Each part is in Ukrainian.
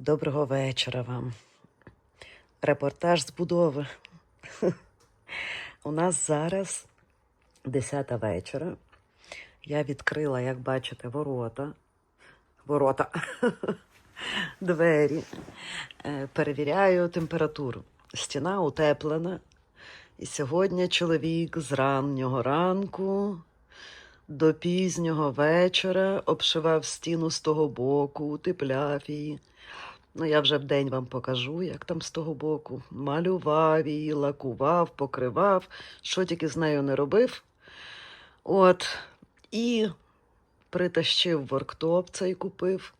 Доброго вечора вам. Репортаж з будови. У нас зараз 10 вечора. Я відкрила, як бачите, ворота. Ворота. Двері. Е, Перевіряю температуру. Стіна утеплена. І сьогодні чоловік з раннього ранку до пізнього вечора обшивав стіну з того боку, утепляв її. Ну, я вже вдень вам покажу, як там з того боку. Малював її, лакував, покривав, що тільки з нею не робив. От, і притащив ворктоп цей купив.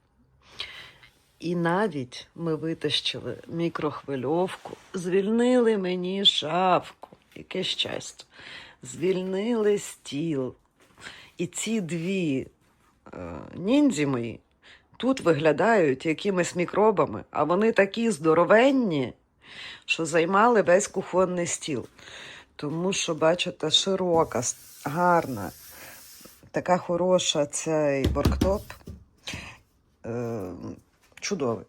І навіть ми витащили мікрохвильовку, звільнили мені шафку, яке щастя. Звільнили стіл. І ці дві е, ніндзі мої тут виглядають якимись мікробами, а вони такі здоровенні, що займали весь кухонний стіл. Тому що, бачите, широка, гарна, така хороша цей борктоп. Е, чудовий.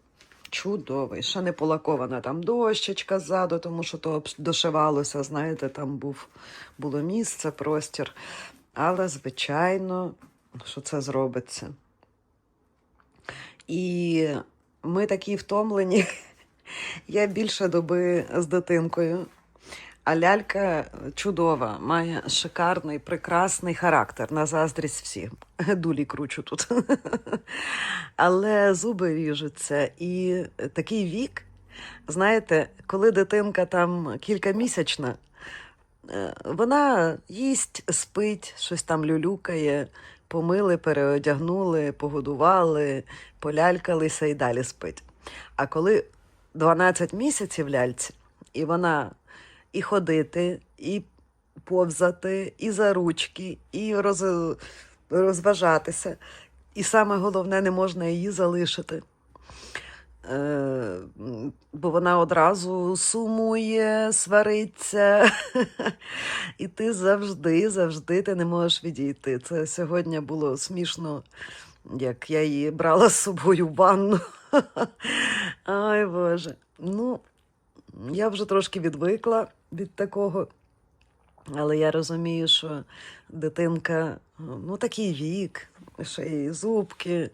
Чудовий. Ще не полакована там дощечка ззаду, тому що то дошивалося, знаєте, там був, було місце, простір. Але, звичайно, що це зробиться. І ми такі втомлені. Я більше доби з дитинкою. А лялька чудова, має шикарний, прекрасний характер на заздрість всім. Дулі кручу тут. Але зуби ріжуться. І такий вік, знаєте, коли дитинка там кількамісячна, вона їсть, спить, щось там люлюкає, помили, переодягнули, погодували, полялькалися і далі спить. А коли 12 місяців ляльці, і вона і ходити, і повзати, і за ручки, і роз... розважатися. І саме головне, не можна її залишити. Е, бо вона одразу сумує, свариться, і ти завжди, завжди ти не можеш відійти. Це сьогодні було смішно, як я її брала з собою в ванну. Ай Боже. Ну, я вже трошки відвикла від такого. Але я розумію, що дитинка, ну такий вік, ще й зубки,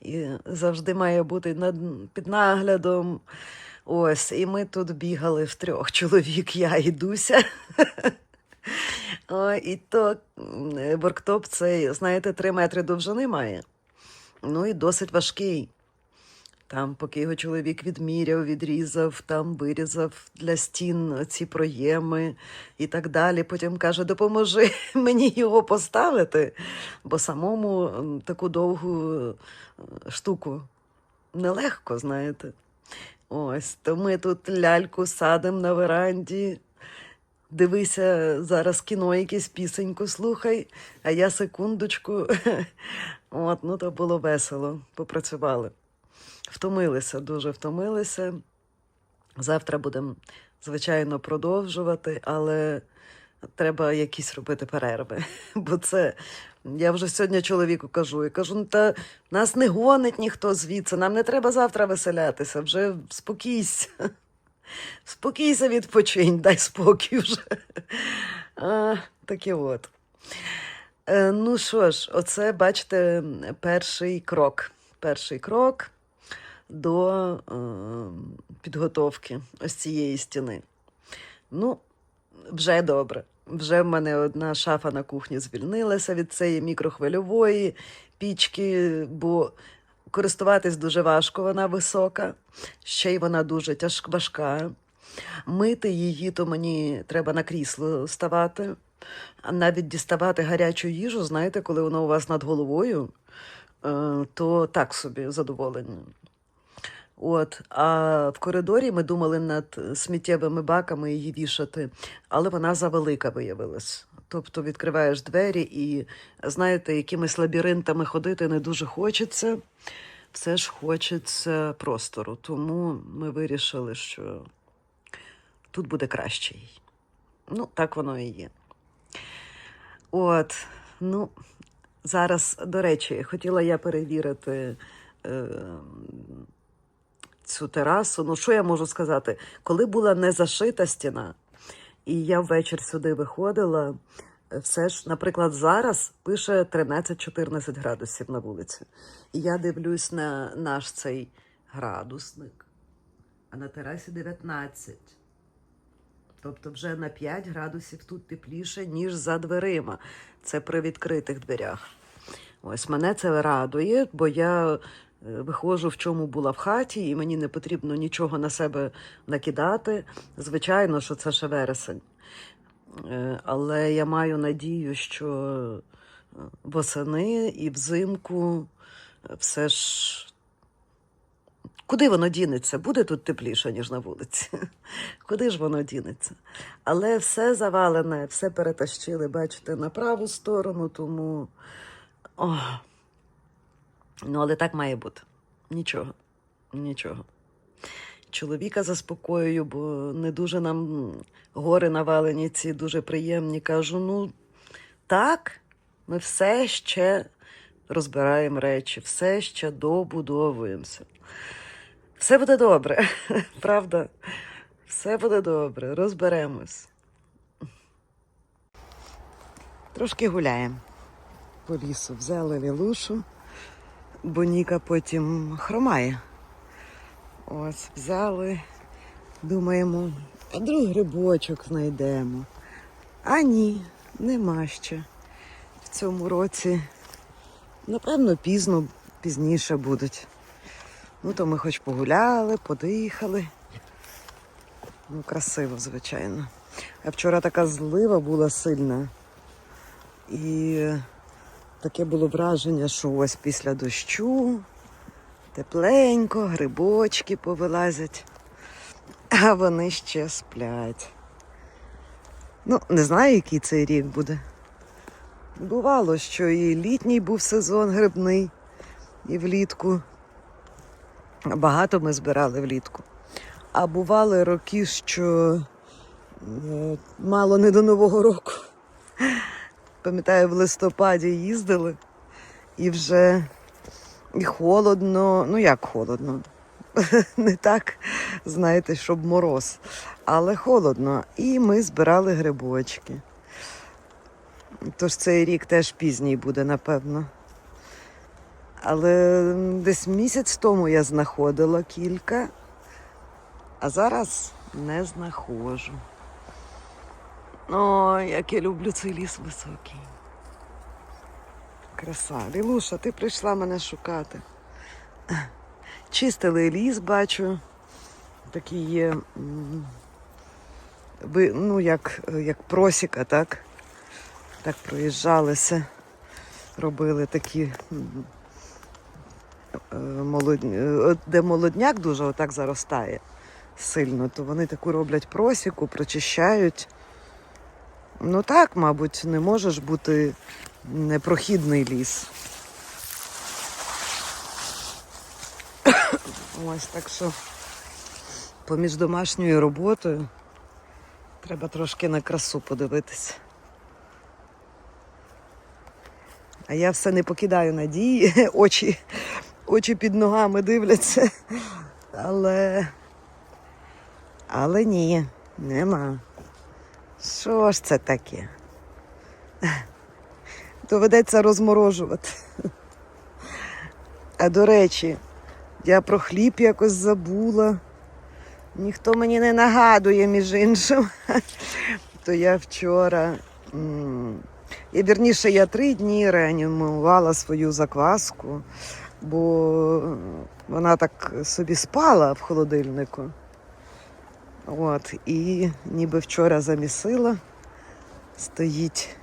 і завжди має бути над, під наглядом. Ось, і ми тут бігали в трьох чоловік, я і Дуся. І то м, ворктоп цей, знаєте, три метри довжини має. Ну і досить важкий. Там, поки його чоловік відміряв, відрізав, там вирізав для стін ці проєми і так далі. Потім каже: допоможи мені його поставити, бо самому таку довгу е, штуку нелегко, знаєте. Ось, то ми тут ляльку садимо на веранді. Дивися зараз кіно, якесь пісеньку слухай, а я секундочку. От, ну то було весело, попрацювали. Втомилися, дуже втомилися. Завтра будемо, звичайно, продовжувати, але треба якісь робити перерви. Бо це я вже сьогодні чоловіку кажу. Я кажу, ну та нас не гонить ніхто звідси, нам не треба завтра веселятися, вже спокійся. Спокійся, відпочинь, дай спокій вже. А, таке от. Е, ну що ж, оце, бачите, перший крок. Перший крок до е, підготовки ось цієї стіни. Ну, вже добре. Вже в мене одна шафа на кухні звільнилася від цієї мікрохвильової пічки, бо користуватись дуже важко, вона висока, ще й вона дуже тяжка, важка. Мити її, то мені треба на крісло ставати, а навіть діставати гарячу їжу, знаєте, коли вона у вас над головою, е, то так собі задоволення. От, а в коридорі ми думали над сміттєвими баками її вішати, але вона завелика виявилась. Тобто відкриваєш двері і, знаєте, якимись лабіринтами ходити не дуже хочеться. Все ж хочеться простору. Тому ми вирішили, що тут буде краще. Ну, так воно і є. От, ну, зараз, до речі, хотіла я перевірити. Е- цю терасу. Ну, що я можу сказати? Коли була не зашита стіна, і я ввечері сюди виходила, е, все ж, наприклад, зараз пише 13-14 градусів на вулиці. І я дивлюсь на наш цей градусник, а на терасі 19. Тобто вже на 5 градусів тут тепліше, ніж за дверима. Це при відкритих дверях. Ось мене це радує, бо я виходжу, в чому була в хаті, і мені не потрібно нічого на себе накидати. Звичайно, що це ще вересень. Е, Але я маю надію, що е, восени і взимку е, все ж. Куди воно дінеться? Буде тут тепліше, ніж на вулиці. Куди ж воно дінеться? Але все завалене, все перетащили, бачите, на праву сторону, тому. О. Ну, але так має бути. Нічого. Нічого. Чоловіка заспокоюю, бо не дуже нам гори навалені, ці дуже приємні. Кажу: ну, так, ми все ще розбираємо речі, все ще добудовуємося. Все буде добре, правда? Все буде добре, розберемось. Трошки гуляємо по лісу. Взяли лілушу, бо Ніка потім хромає. Ось, взяли, думаємо, а друг грибочок знайдемо. А ні, нема ще. В цьому році, напевно, пізно, пізніше будуть. Ну, то ми хоч погуляли, подихали. Ну, красиво, звичайно. А вчора така злива була сильна. І таке було враження, що ось після дощу тепленько, грибочки повилазять, а вони ще сплять. Ну, не знаю, який цей рік буде. Бувало, що і літній був сезон грибний, і влітку. Багато ми збирали влітку. А бували роки, що е, мало не до Нового року. Пам'ятаю, в листопаді їздили і вже і холодно, ну як холодно, не так, знаєте, щоб мороз, але холодно. І ми збирали грибочки. Тож цей рік теж пізній буде, напевно. Але десь місяць тому я знаходила кілька, а зараз не знаходжу. Ой, як я люблю цей ліс високий. Краса. Лілуша, ти прийшла мене шукати. Чистили ліс, бачу. Такі є, ну, як, як просіка, так? Так проїжджалися, робили такі, е, молодні, е, де молодняк дуже отак заростає сильно, то вони таку роблять просіку, прочищають. Ну так, мабуть, не можеш бути непрохідний ліс. Ось так що поміж домашньою роботою треба трошки на красу подивитися. А я все не покидаю надії, очі, очі під ногами дивляться. Але, але ні, нема. Що ж це таке? Доведеться розморожувати. А до речі, я про хліб якось забула. Ніхто мені не нагадує, між іншим. То я вчора. І вірніше, я три дні реанімувала свою закваску, бо вона так собі спала в холодильнику. От, і ніби вчора замісила, стоїть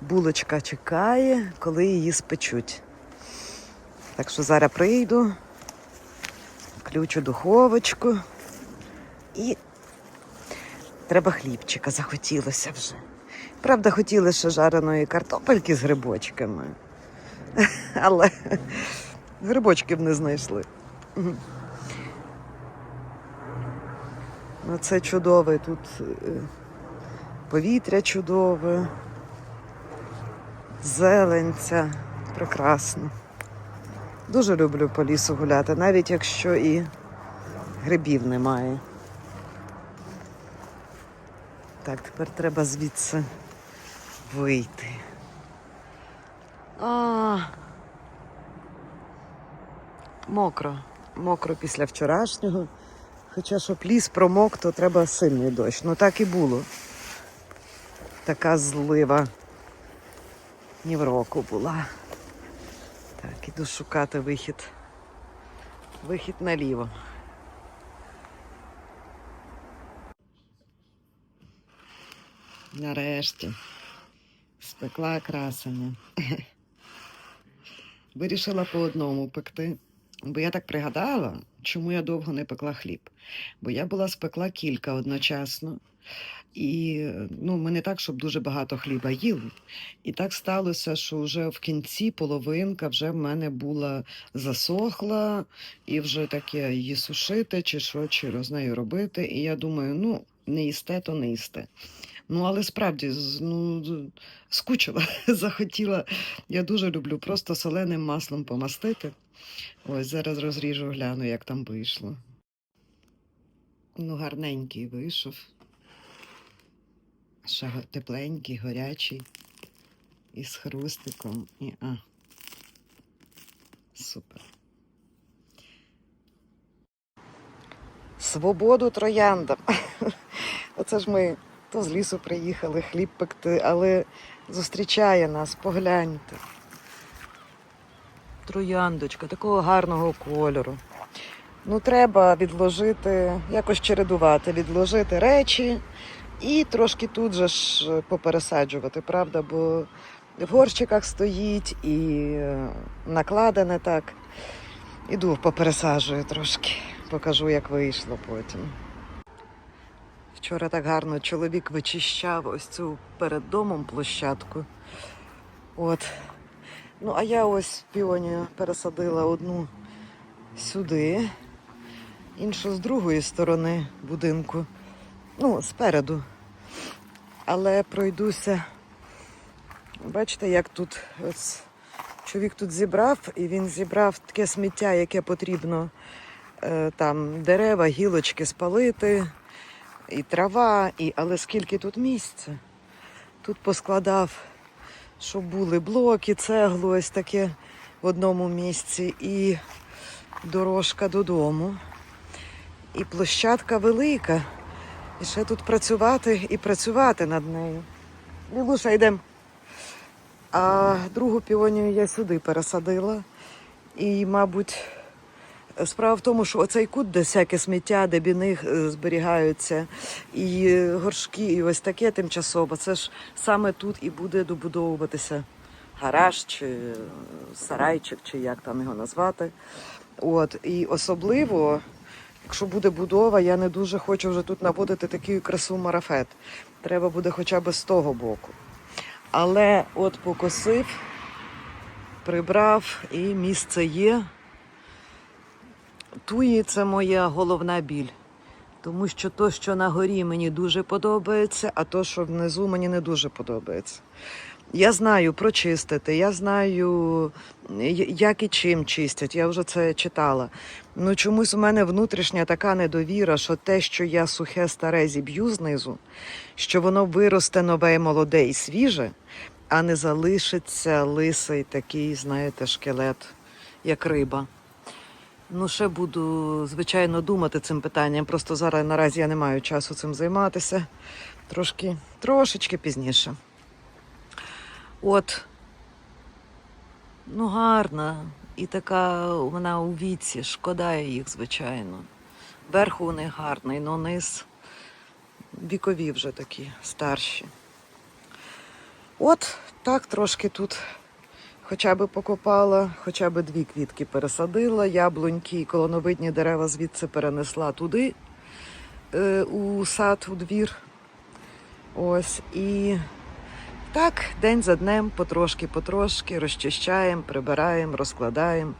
булочка чекає, коли її спечуть. Так що зараз прийду, включу духовочку і треба хлібчика, захотілося вже. Правда, хотіли ще жареної картопельки з грибочками, але грибочків не знайшли. Ну, це чудове тут е, повітря чудове, зелень ця прекрасно. Дуже люблю по лісу гуляти, навіть якщо і грибів немає. Так, тепер треба звідси вийти. А, мокро. Мокро після вчорашнього. Хоча щоб ліс промок, то треба сильний дощ. Ну так і було. Така злива ні в року була. Так, іду шукати вихід. Вихід наліво. Нарешті. Спекла красення. Вирішила по одному пекти. Бо я так пригадала, чому я довго не пекла хліб. Бо я була спекла кілька одночасно. І ну, ми не так, щоб дуже багато хліба їли. І так сталося, що вже в кінці половинка вже в мене була засохла, і вже таке її сушити, чи що, чи з нею робити. І я думаю, ну, не їсте, то не їсте. Ну, але справді, ну, скучила, захотіла. Я дуже люблю просто соленим маслом помастити. Ось зараз розріжу, гляну, як там вийшло. Ну, гарненький вийшов. Ще тепленький, горячий. І з хрустиком. І, а. Супер. Свободу трояндам. Оце ж ми то з лісу приїхали хліб пекти, але зустрічає нас, погляньте. Трояндочка такого гарного кольору. Ну, треба відложити, якось чередувати, відложити речі і трошки тут же ж попересаджувати, правда? Бо в горщиках стоїть і е, накладене так. Іду попересаджую трошки, покажу, як вийшло потім. Вчора так гарно чоловік вичищав ось цю перед домом площадку. От. Ну, а я ось піонію пересадила одну сюди, іншу з другої сторони будинку. Ну, спереду. Але пройдуся. Бачите, як тут ось чоловік тут зібрав, і він зібрав таке сміття, яке потрібно е, там дерева, гілочки спалити, і трава, і... але скільки тут місця. Тут поскладав, щоб були блоки, цеглу ось таке в одному місці, і дорожка додому. І площадка велика. І ще тут працювати і працювати над нею. Лілуша, йдемо. А другу піонію я сюди пересадила. І, мабуть, справа в тому, що оцей кут, де всяке сміття, де біни е, зберігаються, і е, горшки, і ось таке тимчасово. Це ж саме тут і буде добудовуватися гараж чи е, сарайчик, чи як там його назвати. От, і особливо, якщо буде будова, я не дуже хочу вже тут наводити таку красу марафет. Треба буде хоча б з того боку. Але от покосив, прибрав і місце є. Туї це моя головна біль. Тому що то, що на горі мені дуже подобається, а то, що внизу мені не дуже подобається. Я знаю прочистити, я знаю, як і чим чистять, я вже це читала. Ну чомусь у мене внутрішня така недовіра, що те, що я сухе старе зіб'ю знизу, що воно виросте нове, молоде і свіже, а не залишиться лисий такий, знаєте, шкелет, як риба. Ну, ще буду, звичайно, думати цим питанням. Просто зараз наразі я не маю часу цим займатися. Трошки, трошечки пізніше. От. Ну, гарна. І така вона у віці. Шкода їх, звичайно. Верху у них гарний, но низ вікові вже такі старші. От так трошки тут хоча б покопала, хоча б дві квітки пересадила, яблуньки і колоновидні дерева звідси перенесла туди, е, у сад, у двір. Ось і так, день за днем, потрошки-потрошки розчищаємо, прибираємо, розкладаємо,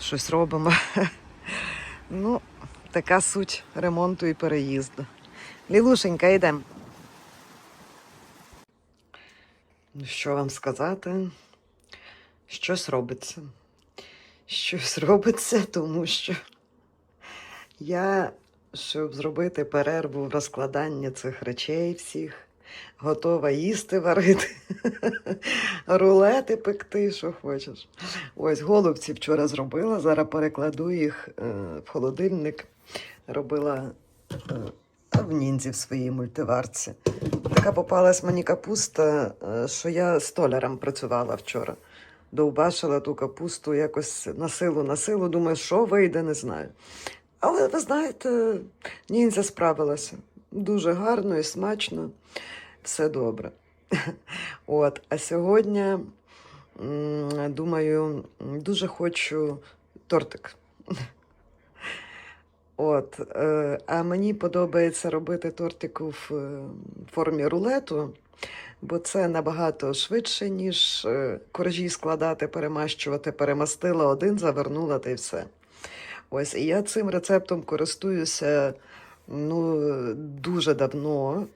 щось робимо. Ну, така суть ремонту і переїзду. Лілушенька, йдемо. Ну, що вам сказати? Щось робиться. Щось робиться, тому що Я, щоб зробити перерву в розкладанні цих речей всіх, готова їсти варити, рулети пекти, що хочеш. Ось голубці вчора зробила, зараз перекладу їх е, в холодильник. Робила е, в ніндзі в своїй мультиварці. Така попалась мені капуста, е, що я столяром працювала вчора. Довбашила ту капусту якось на силу, на силу. Думаю, що вийде, не знаю. Але ви знаєте, ніндзя справилася. Дуже гарно і смачно. Все добре. От, а сьогодні, думаю, дуже хочу тортик. От, е, а мені подобається робити тортику в е, формі рулету, бо це набагато швидше, ніж е, коржі складати, перемащувати, перемастила один, завернула та й все. Ось, і я цим рецептом користуюся ну, дуже давно.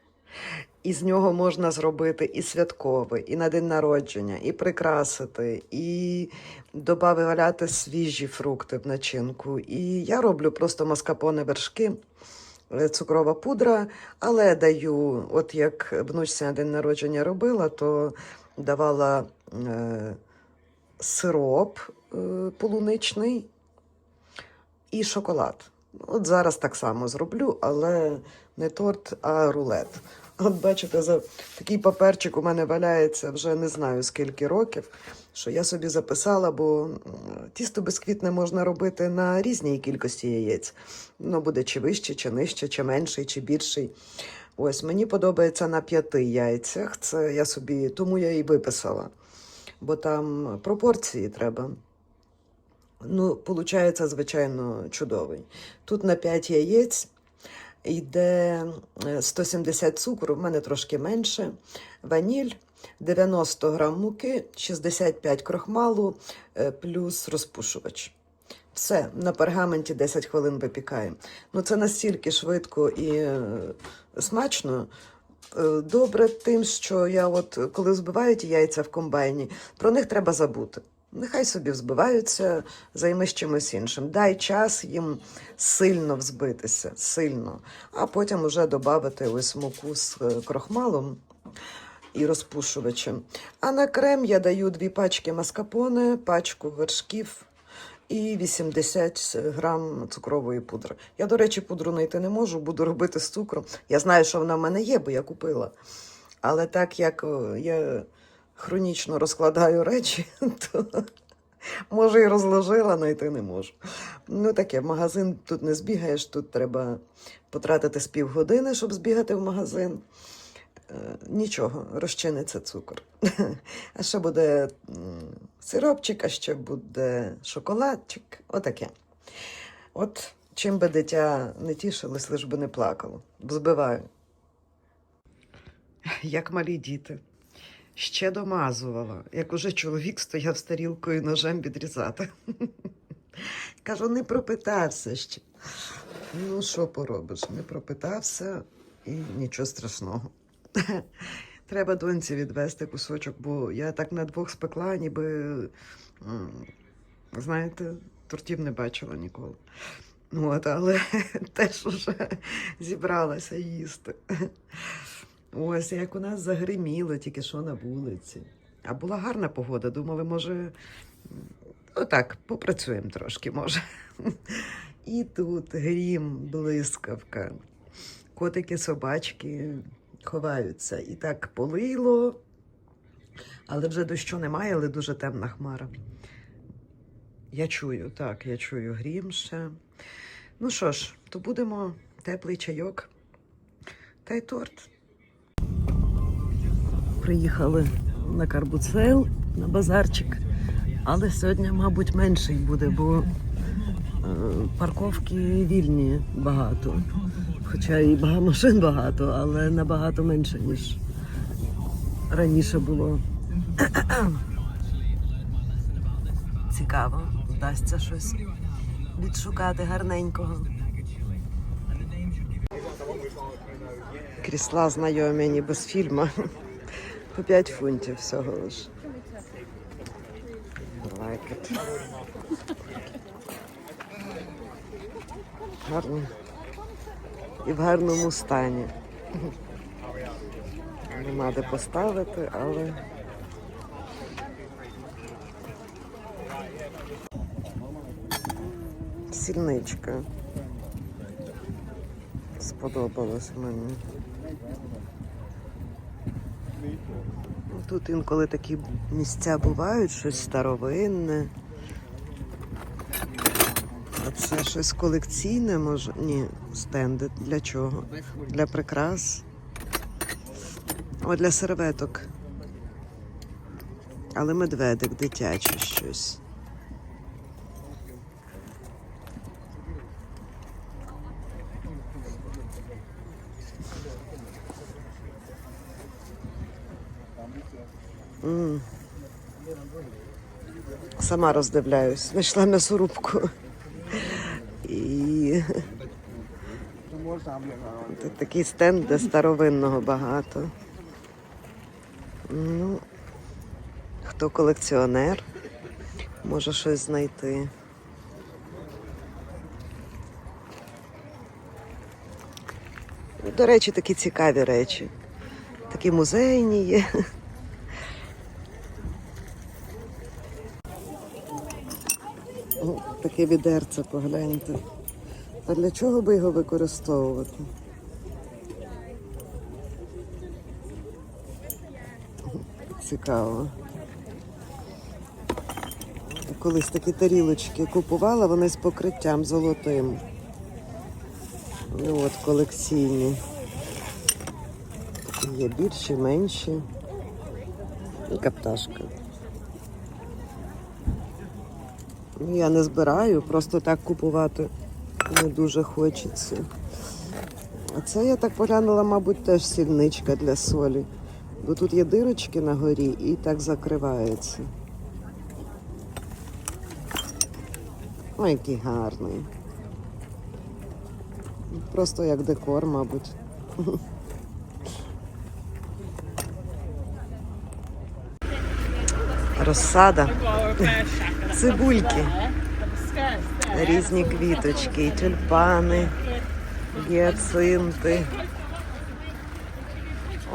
І з нього можна зробити і святковий, і на день народження, і прикрасити, і додати свіжі фрукти в начинку. І я роблю просто маскапоне вершки, цукрова пудра, але даю, от як внучці на день народження робила, то давала е, сироп е, полуничний і шоколад. От зараз так само зроблю, але не торт, а рулет. От бачите, за такий паперчик у мене валяється вже не знаю скільки років, що я собі записала, бо тісто бісквітне можна робити на різній кількості яєць. Ну, буде чи вище, чи нижче, чи менший, чи більший. Ось мені подобається на п'яти яйцях. Це я собі, тому я і виписала, бо там пропорції треба. Ну, получається, звичайно, чудовий. Тут на 5 яєць йде е, 170 цукру, в мене трошки менше, ваніль, 90 грам муки, 65 крохмалу, е, плюс розпушувач. Все, на пергаменті 10 хвилин випікаємо. Ну, це настільки швидко і е, смачно. Е, Добре тим, що я от коли збивають яйця в комбайні, про них треба забути. Нехай собі взбиваються, займись чимось іншим. Дай час їм сильно взбитися, сильно, а потім уже додати ось муку з крохмалом і розпушувачем. А на крем я даю дві пачки маскапоне, пачку вершків і 80 грам цукрової пудри. Я, до речі, пудру знайти не можу, буду робити з цукром. Я знаю, що вона в мене є, бо я купила. Але так як я хронічно розкладаю речі, то може і розложила, знайти не можу. Ну таке, в магазин тут не збігаєш, тут треба потратити з півгодини, щоб збігати в магазин. Е, Нічого, розчиниться цукор. А ще буде сиропчик, а ще буде шоколадчик. Отаке. От чим би дитя не тішилось, лиш би не плакало. Збиваю. Як малі діти. Ще домазувала, як уже чоловік стояв з тарілкою ножем відрізати. Кажу, не пропитався ще. Ну, що поробиш? Не пропитався і нічого страшного. Треба доньці відвести кусочок, бо я так на двох спекла, ніби, знаєте, тортів не бачила ніколи. Ну, От, але теж уже зібралася їсти. Ось як у нас загриміло тільки що на вулиці. А була гарна погода. Думали, може, отак, попрацюємо трошки, може. І тут грім, блискавка. Котики, собачки ховаються. І так полило, але вже дощу немає, але дуже темна хмара. Я чую, так, я чую грім ще. Ну що ж, то будемо теплий чайок та й торт. Приїхали на Карбуцейл, на базарчик, але сьогодні, мабуть, менший буде, бо е, парковки вільні багато. Хоча і бага- машин багато, але набагато менше, ніж раніше було. Цікаво, вдасться щось відшукати гарненького. Крісла знайомі ніби з фільму. По 5 фунтів всього лиш. Like it. Гарно. І в гарному стані. Нема де поставити, але. Сільничка. Сподобалось мені. Тут інколи такі місця бувають, щось старовинне. Це щось колекційне, може? Ні, стенди. Для чого? Для прикрас. О, для серветок. Але медведик дитячий щось. Сама роздивляюсь. Знайшла м'ясорубку. І тут такий стенд, де старовинного багато. Ну, хто колекціонер, може щось знайти. До речі, такі цікаві речі. Такі музейні є. О, Таке відерце, погляньте. А для чого би його використовувати? Цікаво. Колись такі тарілочки купувала, вони з покриттям золотим. Ну от колекційні. Є більші, менші. І капташка. Ну, Я не збираю, просто так купувати не дуже хочеться. А це я так поглянула, мабуть, теж сільничка для солі. Бо тут є дирочки на горі і так закривається. Ой, який гарний. Просто як декор, мабуть. Розсада. Цибульки. Різні квіточки, і тюльпани, гіацинти.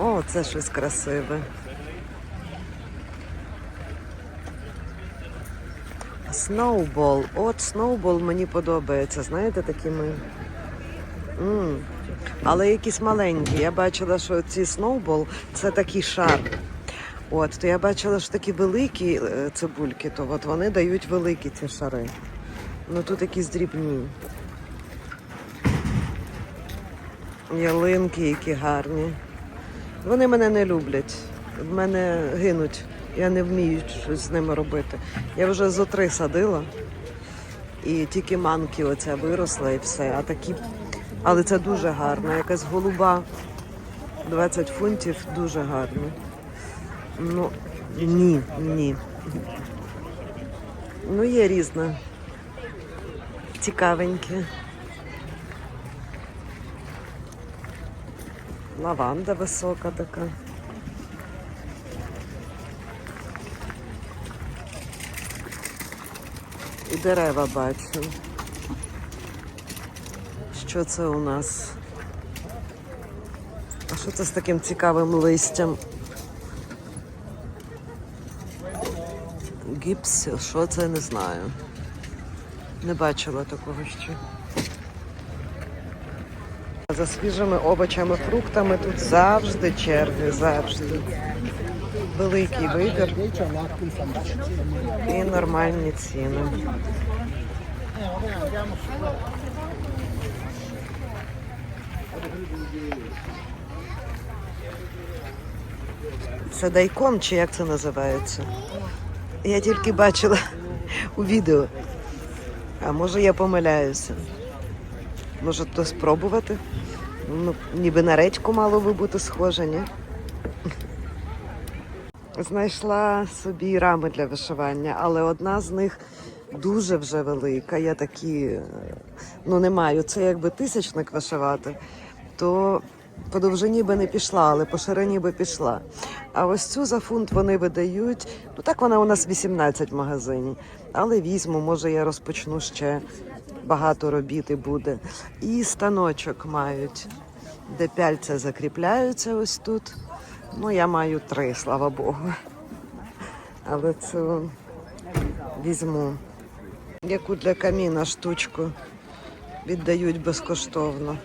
О, це щось красиве. Сноубол. От сноубол мені подобається. Знаєте, такими. м Але якісь маленькі. Я бачила, що ці сноубол це такий шар. От, то я бачила, що такі великі е, цибульки, то от вони дають великі ці шари. Ну тут якісь дрібні. Ялинки, які гарні. Вони мене не люблять. В мене гинуть. Я не вмію щось з ними робити. Я вже зо три садила. І тільки манки оця виросла і все. А такі. Але це дуже гарно. Якась голуба 20 фунтів дуже гарно. Ну, ні, ні. Ну, є різне. Цікавеньке. Лаванда висока така. І дерева бачу. Що це у нас? А що це з таким цікавим листям? Гіпс, що це не знаю. Не бачила такого ще. За свіжими овочами, фруктами тут завжди черги, завжди. Великий вибір і нормальні ціни. Це дайкон чи як це називається? Я тільки бачила у відео. А може я помиляюся. Може то спробувати? Ну, ніби на редьку мало би бути схоже, ні? Знайшла собі рами для вишивання, але одна з них дуже вже велика. Я такі ну не маю. Це якби тисячник вишивати, то по довжині би не пішла, але по ширині би пішла. А ось цю за фунт вони видають. Ну так вона у нас 18 в магазині. Але візьму, може я розпочну ще багато робіти буде. І станочок мають, де пяльця закріпляються ось тут. Ну, я маю три, слава Богу. Але цю візьму. Яку для каміна штучку віддають безкоштовно.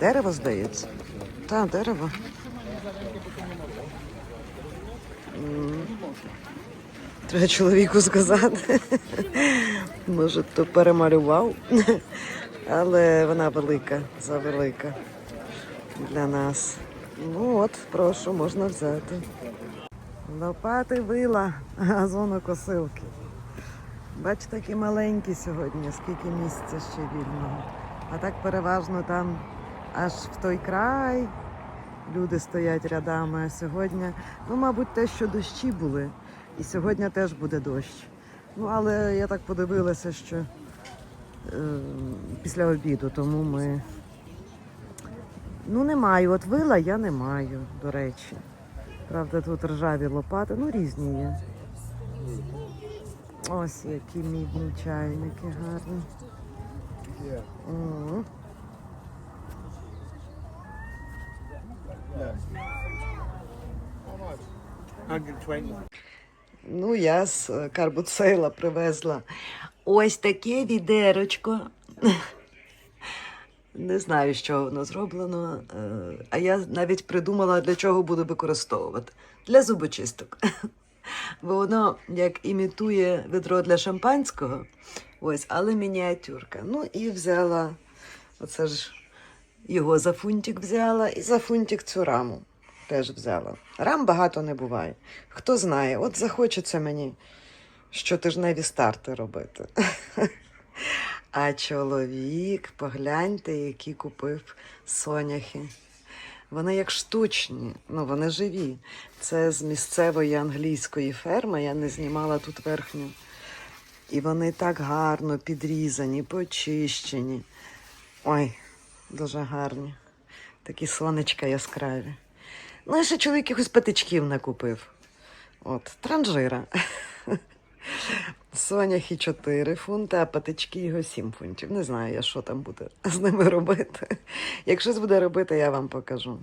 Дерево, здається. Так, дерево. Треба чоловіку сказати. Може, то перемалював. Але вона велика, завелика для нас. Ну от, прошу, можна взяти. Лопати вила газонокосилки. Бачите, які маленькі сьогодні, скільки місця ще вільного. А так переважно там аж в той край. Люди стоять рядами. Сьогодні, ну, мабуть, те, що дощі були. І сьогодні теж буде дощ. Ну, але я так подивилася, що е, після обіду, тому ми. Ну, не маю. От вила я не маю, до речі. Правда, тут ржаві лопати, ну різні є. Ось які мідні чайники гарні. О. Ну, я з е, Карбуцейла привезла ось таке відерочко. Не знаю, що воно зроблено, е, а я навіть придумала, для чого буду використовувати. Для зубочисток. Бо воно як імітує відро для шампанського, ось, але мініатюрка. Ну і взяла, оце ж його за фунтик взяла і за фунтик цю раму теж взяла. Рам багато не буває. Хто знає, от захочеться мені щотижневі старти робити. А чоловік, погляньте, які купив соняхи. Вони як штучні, ну вони живі. Це з місцевої англійської ферми. Я не знімала тут верхню. І вони так гарно підрізані, почищені. Ой, дуже гарні. Такі сонечка яскраві. Ну, і ще чоловік якось патичків накупив. От, транжира. Соняхи 4 фунти, а патички його 7 фунтів. Не знаю я, що там буде з ними робити. Якщо буде робити, я вам покажу.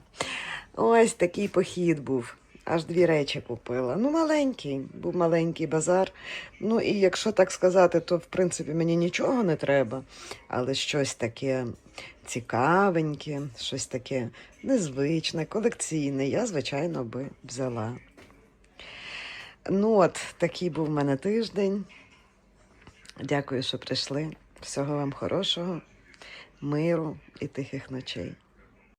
Ось такий похід був. Аж дві речі купила. Ну, маленький, був маленький базар. Ну і якщо так сказати, то в принципі мені нічого не треба, але щось таке цікавеньке, щось таке незвичне, колекційне, я, звичайно, би взяла. Ну от, такий був в мене тиждень. Дякую, що прийшли. Всього вам хорошого, миру і тихих ночей.